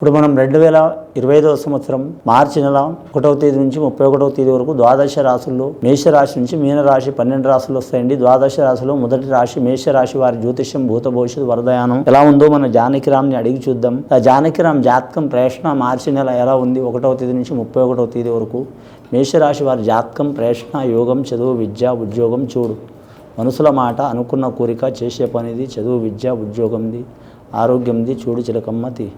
ఇప్పుడు మనం రెండు వేల ఇరవై ఐదవ సంవత్సరం మార్చి నెల ఒకటవ తేదీ నుంచి ముప్పై ఒకటవ తేదీ వరకు ద్వాదశ రాశుల్లో మేష రాశి నుంచి మీనరాశి పన్నెండు రాశులు వస్తాయండి. ద్వాదశ రాశిలో మొదటి రాశి మేష రాశి వారి జ్యోతిష్యం భూత భవిష్యత్ వరదయానం ఎలా ఉందో మన జానకిరామ్ని అడిగి చూద్దాం. ఆ జానకిరామ్ జాతకం ప్రేషణ మార్చి నెల ఎలా ఉంది? ఒకటవ తేదీ నుంచి ముప్పై ఒకటవ తేదీ వరకు మేషరాశి వారి జాతకం ప్రేషణ యోగం చదువు విద్య ఉద్యోగం చూడు. మనసుల మాట అనుకున్న కోరిక చేసే పనిది చదువు విద్య ఉద్యోగంది ఆరోగ్యంది చూడు చిలకమ్మతి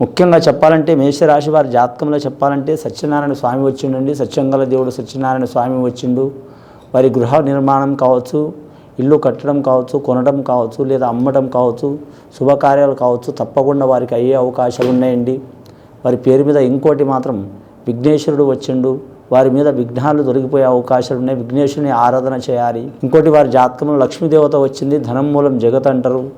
ముఖ్యంగా చెప్పాలంటే మేషరాశి వారి జాతకంలో చెప్పాలంటే సత్యనారాయణ స్వామి వచ్చిండండి. సత్యంగల దేవుడు సత్యనారాయణ స్వామి వచ్చిండు. వారి గృహ నిర్మాణం కావచ్చు ఇల్లు కట్టడం కావచ్చు కొనడం కావచ్చు లేదా అమ్మడం కావచ్చు శుభకార్యాలు కావచ్చు తప్పకుండా వారికి అయ్యే అవకాశాలు ఉన్నాయండి. వారి పేరు మీద ఇంకోటి మాత్రం విఘ్నేశ్వరుడు వచ్చిండు. వారి మీద విఘ్నాలు దొరికిపోయే అవకాశాలు ఉన్నాయి. విఘ్నేశ్వరుని ఆరాధన చేయాలి. ఇంకోటి వారి జాతకంలో లక్ష్మీదేవత వచ్చింది. ధనం మూలం జగత్ అంటారు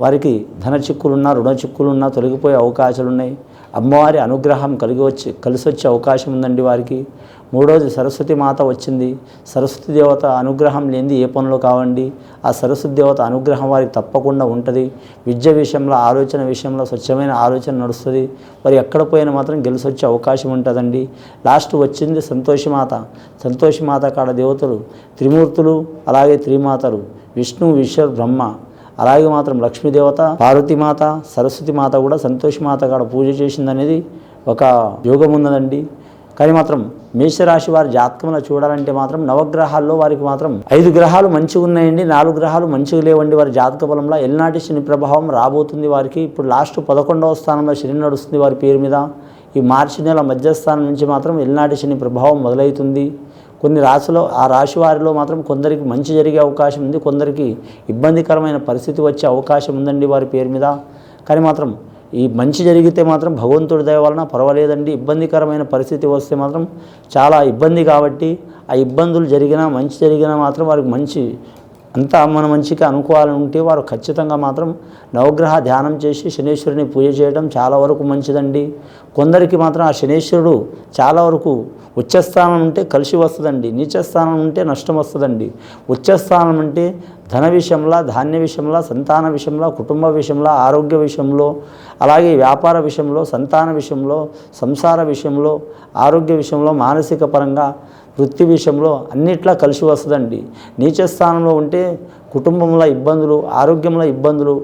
వారికి ధన చిక్కులున్నా రుణ చిక్కులున్నా తొలగిపోయే అవకాశాలు ఉన్నాయి అమ్మవారి అనుగ్రహం కలిగి వచ్చి కలిసి వచ్చే అవకాశం ఉందండి వారికి. మూడోది సరస్వతి మాత వచ్చింది. సరస్వతి దేవత అనుగ్రహం లేనిది ఏ పనులు కావండి. ఆ సరస్వతి దేవత అనుగ్రహం వారికి తప్పకుండా ఉంటుంది. విద్య విషయంలో ఆలోచన విషయంలో స్వచ్ఛమైన ఆలోచన నడుస్తుంది. వారు ఎక్కడ పోయినా మాత్రం గెలిచి వచ్చే అవకాశం ఉంటుందండి. లాస్ట్ వచ్చింది సంతోషమాత సంతోషమాత కాడ దేవతలు త్రిమూర్తులు అలాగే త్రిమాతలు. విష్ణు విశ్వ బ్రహ్మ. అలాగే మాత్రం లక్ష్మీదేవత పార్వతీమాత సరస్వతి మాత కూడా సంతోషి మాత కాడ పూజ చేసిందనేది ఒక యోగం ఉన్నదండి కానీ మాత్రం మేషరాశి వారి జాతకంలో చూడాలంటే మాత్రం నవగ్రహాల్లో వారికి మాత్రం ఐదు గ్రహాలు మంచిగా ఉన్నాయండి నాలుగు గ్రహాలు మంచిగా లేవండి వారి జాతక బలంలో. ఎల్నాటి శని ప్రభావం రాబోతుంది వారికి. ఇప్పుడు లాస్ట్ పదకొండవ స్థానంలో శని నడుస్తుంది వారి పేరు మీద. ఈ మార్చి నెల మధ్యస్థానం నుంచి మాత్రం ఎల్నాటి శని ప్రభావం మొదలవుతుంది. కొన్ని రాశిలో ఆ రాశి వారిలో మాత్రం కొందరికి మంచి జరిగే అవకాశం ఉంది కొందరికి ఇబ్బందికరమైన పరిస్థితి వచ్చే అవకాశం ఉందండి వారి పేరు మీద. కానీ మాత్రం ఈ మంచి జరిగితే మాత్రం భగవంతుడి దయ వలన పర్వాలేదండి. ఇబ్బందికరమైన పరిస్థితి వస్తే మాత్రం చాలా ఇబ్బంది కాబట్టి ఆ ఇబ్బందులు జరిగినా మంచి జరిగినా మాత్రం వారికి మంచి అంతా మన మంచిగా అనుకోవాలంటే ఉంటే వారు ఖచ్చితంగా మాత్రం నవగ్రహ ధ్యానం చేసి శనేశ్వరుని పూజ చేయడం చాలా వరకు మంచిదండి. కొందరికి మాత్రం ఆ శనేశ్వరుడు చాలా వరకు ఉచ్చస్థానం ఉంటే కలిసి వస్తుందండి. నీచస్థానం ఉంటే నష్టం వస్తుందండి. ఉచ్చస్థానం అంటే ధన విషయంలో ధాన్య విషయంలో సంతాన విషయంలో కుటుంబ విషయంలో ఆరోగ్య విషయంలో అలాగే వ్యాపార విషయంలో సంతాన విషయంలో సంసార విషయంలో ఆరోగ్య విషయంలో మానసిక పరంగా వృత్తి విషయంలో అన్నిట్లా కలిసి వస్తుందండి. నీచ స్థానంలో ఉంటే కుటుంబంలో ఇబ్బందులు ఆరోగ్యంలో ఇబ్బందులు